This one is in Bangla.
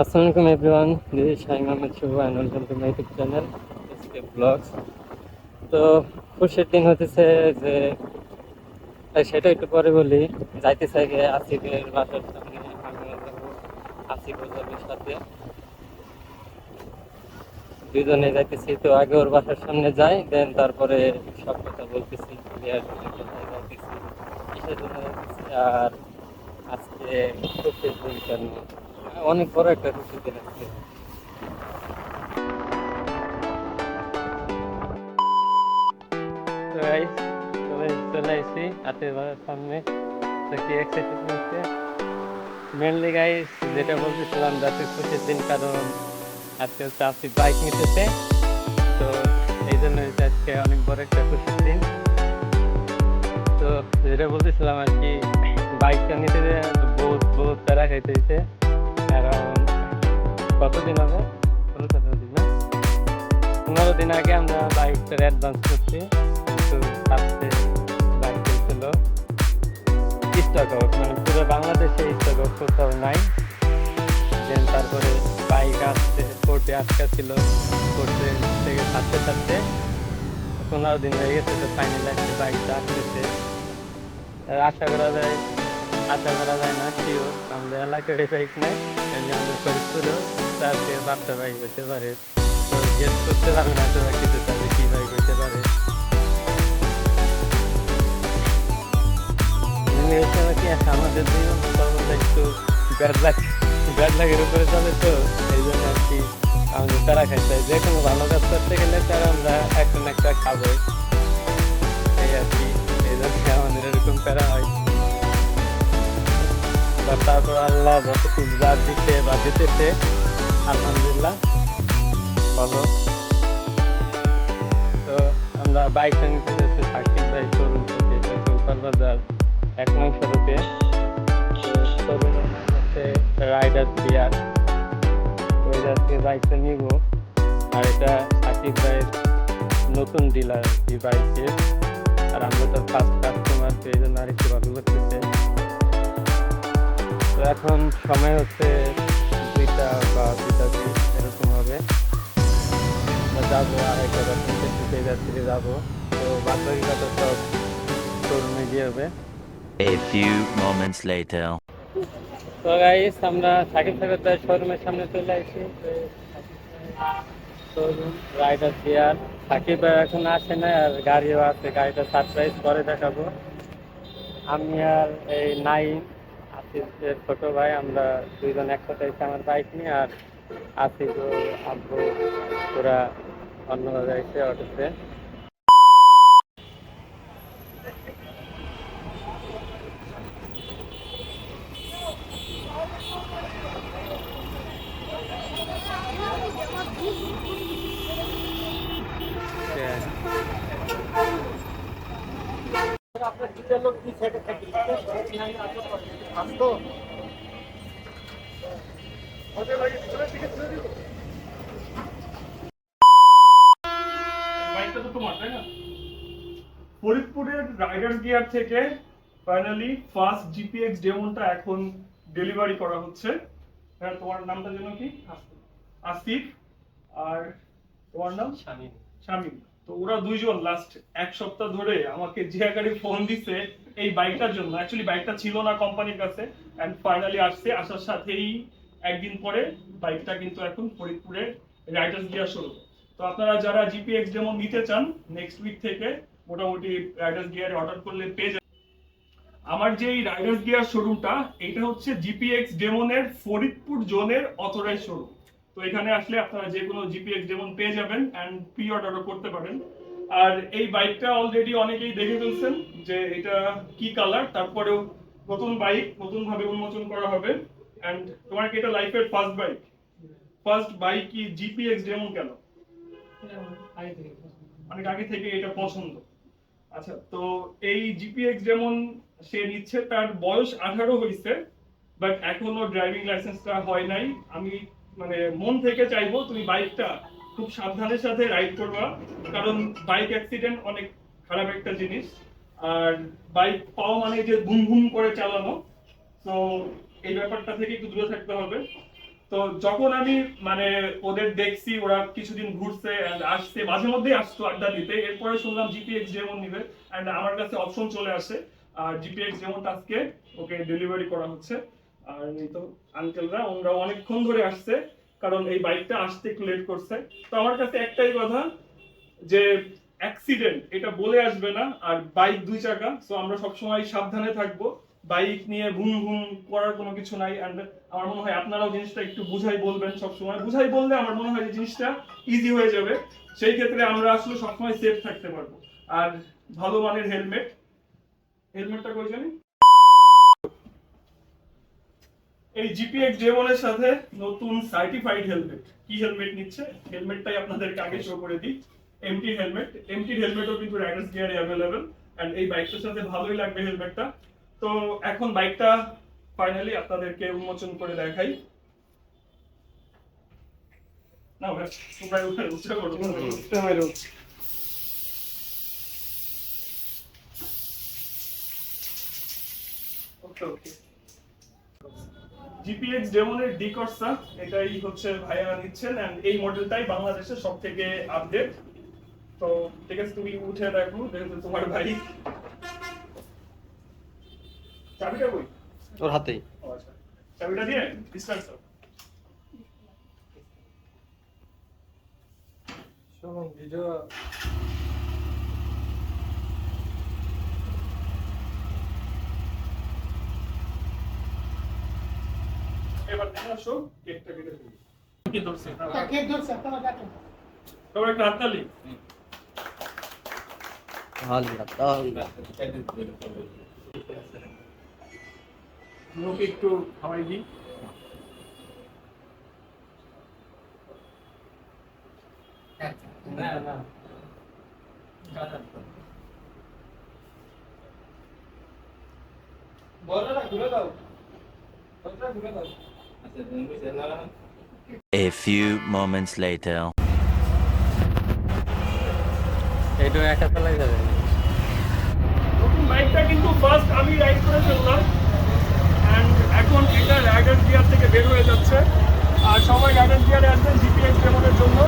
আসসালামু আলাইকুম everyone this is Shahin Ahmed Shuvo and welcome to my YouTube channel SK তো খুশির দিন হতেছে যে সেটা একটু পরে বলি যাইতে চাই গিয়ে আসিফের বাসার সামনে আমিও যাব আসিফও সাথে। দুজনে যাইতেছি, তো আগে ওর বাসার সামনে যাই, দেন তারপরে সব কথা বলতেছি কোথায় যাইতেছি কিসের জন্য যাইতেছি আর আজকে খুশির দিন কেন অনেক বড় একটা খুশির দিন আজকে তো guys, সবাই চলে এসেছি হাতের বাড়ার সামনে। মেনলি যেটা বলতেছিলাম যাতে খুশির দিন কারণ আজকে বাইক নিতেছে। তো জন্য আজকে অনেক বড় একটা দিন। তো যেটা বলতেছিলাম আর কি বাইকটা নিতে বহুত তারা কারণ কতদিন হবে? ষোলো সতেরো দিন পনেরো দিন আগে আমরা বাইকটার অ্যাডভান্স করছি। কিন্তু আজকে বাইক ছিল স্টক আউট মানে পুরো বাংলাদেশে স্টক আউট কোথাও নাই। দেন তারপরে বাইক আসতে কোর্টে আটকা ছিল। কোর্টে থেকে ছাড়তে ছাড়তে পনেরো দিন হয়ে গেছে তো ফাইনাল একটা বাইকটা আসতেছে। আশা করা যায় আশা করা যায় না শিওর আমাদের এলাকার বাইক নেই এমনি আমাদের ফরিদপুরেও তার থেকে বাচ্চা বাইক হতে পারে তো গেস করতে পারবে না তো কিছু তাহলে কি বাইক হতে পারে আমাদের জীবন একটু ব্যাডলাক ব্যাডলাকের উপরে চলে তো এই জন্য আর কি আমাদের তারা খাইতে যে কোনো ভালো কাজ করতে গেলে তারা আমরা একটা না একটা খাব এই আর কি এই জন্য আমাদের এরকম প্যারা হয় তারপর আল্লাহ যা দিতে বা দিতেছে, আলহামদুলিল্লাহ, ভালো। তো আমরা বাইকটা নিতে সাকিব ভাই শোরুম থেকে এক নং সড়কে রাইডার বিয়ার। এই আজকে বাইকটা নিব। আর এটা সাকিব ভাইয়ের নতুন ডিলার এই বাইকের। আর আমরা তো ফার্স্ট কাস্টমার তো এই জন্য আরেকটু ভালো লাগতেছে এখন সময় হচ্ছে দুইটা বা দুইটা এরকম হবে। যাব আড়াইটা বা তিনটে দিকে যাচ্ছি যাব। তো বাদ বাকি কথা সব শোরুমে গিয়ে হবে। A few moments later. তো গাইস আমরা সাকিব সাহেবের শোরুমের সামনে চলে আসছি শোরুম রাইডার চেয়ার সাকিব এখন আসে না আর গাড়িও আছে। গাড়িটা সারপ্রাইজ করে দেখাবো। আমি আর এই নাইন ছোট ভাই, আমরা দুইজন একসাথে এসে আমার বাইক নিয়ে আর আসিফ আব্বু। ওরা অন্য জায়গায় এসে অটোতে। ফরিদপুরের রাইডার গিয়ার থেকে ফাইনালি ফার্স্ট জিপিএক্স ডেমনটা এখন ডেলিভারি করা হচ্ছে। হ্যাঁ তোমার নামটা যেন কি? আসিফ। আর তোমার নাম? শামিম। শামিম। তো ওরা দুইজন লাস্ট এক সপ্তাহ ধরে আমাকে যে আকারে ফোন দিছে এই বাইকটার জন্য। অ্যাকচুয়ালি বাইকটা ছিল না কোম্পানির কাছে। ফাইনালি আসছে, আসার সাথেই একদিন পরে বাইকটা কিন্তু এখন ফরিদপুরে রাইডার্স গিয়ার শুরু। তো আপনারা যারা জিপিএক্স ডেমো নিতে চান নেক্সট উইক থেকে মোটামুটি রাইডার্স গিয়ারে অর্ডার করলে পেয়ে যাবেন। আমার যে এই রাইডার্স গিয়ার শোরুমটা এটা হচ্ছে জিপিএক্স ডেমনের ফরিদপুর জোনের অথরাইজ শোরুম তো এখানে আসলে আপনারা যে কোনো জিপিএক্স ডেমন পেয়ে যাবেন অ্যান্ড প্রি অর্ডারও করতে পারেন। আর এই বাইকটা অলরেডি অনেকেই দেখে ফেলছেন যে এটা কি কালার তারপরেও নতুন বাইক নতুন ভাবে উন্মোচন করা হবে। অ্যান্ড তোমার কি এটা লাইফের ফার্স্ট বাইক ফার্স্ট বাইক কি জিপিএক্স যেমন কেন? অনেক আগে থেকে এটা পছন্দ। আচ্ছা তো এই জিপিএক্স যেমন সে নিচ্ছে, তার বয়স আঠারো হয়েছে বাট এখনও ড্রাইভিং লাইসেন্সটা হয় নাই। আমি মানে মন থেকে চাইব তুমি বাইকটা খুব সাবধানের সাথে রাইড করবা। কারণ বাইক অ্যাক্সিডেন্ট অনেক খারাপ একটা জিনিস। আর বাইক পাওয়া মানে যে ঘুম ঘুম করে চালানো। তো এই ব্যাপারটা থেকে একটু দূরে থাকতে হবে। তো যখন আমি মানে ওদের দেখছি, ওরা কিছুদিন ঘুরছে আসছে, মাঝে মধ্যেই আসতো আড্ডা দিতে। এরপরে শুনলাম জিপিএক্স যেমন নিবে অ্যান্ড আমার কাছে অপশন চলে আসে। আর জিপিএক্স যেমন আজকে ওকে ডেলিভারি করা হচ্ছে। আর তো আঙ্কেলরা ওনারা অনেকক্ষণ ধরে আসছে, কারণ এই বাইকটা আসতে একটু লেট করছে। তো আমার কাছে একটাই কথা, যে অ্যাক্সিডেন্ট এটা বলে আসবে না, আর বাইক দুই চাকা সো আমরা সবসময় সাবধানে থাকব। বাইক নিয়ে ঘুম ঘুম করার কোনো কিছু নাই অ্যান্ড আমার মনে হয় আপনারাও জিনিসটা একটু বুঝাই বলবেন সবসময়। বুঝাই বললে আমার মনে হয় যে জিনিসটা ইজি হয়ে যাবে। সেই ক্ষেত্রে আমরা আসলে সবসময় সেফ থাকতে পারব। আর ভালো মানের হেলমেট হেলমেটটা কই জানি? এই জিপিএক্স ডেমনের সাথে নতুন সার্টিফাইড হেলমেট কি হেলমেট নিচ্ছে? হেলমেটটাই আপনাদেরকে আগে শো করে দিই। এমটি হেলমেট এমটি হেলমেটও কিন্তু রাইডার্স গিয়ারে অ্যাভেলেবেল এন্ড এই বাইকটার সাথে ভালোই লাগবে হেলমেটটা তো এখন বাইকটা ফাইনালি আপনাদেরকে উন্মোচন করে দেখাই। না ভাই তোমরা উঠে উঠে করো। ওকে ওকে জিপিএক্স ডেমনের ডি কর্সা এটাই হচ্ছে ভাইয়া নিচ্ছেন এন্ড এই মডেলটাই বাংলাদেশের সব থেকে আপডেট তো ঠিক আছে তুমি উঠে দেখো যেহেতু তোমার ভাই চাবিটা কই? ওর হাতেই। ও আচ্ছা চাবিটা দিয়ে ডিসট্যান্স এবার দেখে আসো কেকটা কেটে দিই কি ধরছে কেক ধরছে আপনারা দেখেন। সবাই একটা হাততালি। লোকে একটু খাওয়াই দিই। A few moments later. এইটু একা চালাই যাবে। কিন্তু ফার্স্ট আমি রাইড করে ফেললাম। অ্যান্ড এখন এটা রাইডার গিয়ার থেকে বের হয়ে যাচ্ছে। আর সবাই রাইডার গিয়ারে আসবেন জিপিএস ডেমনের জন্য।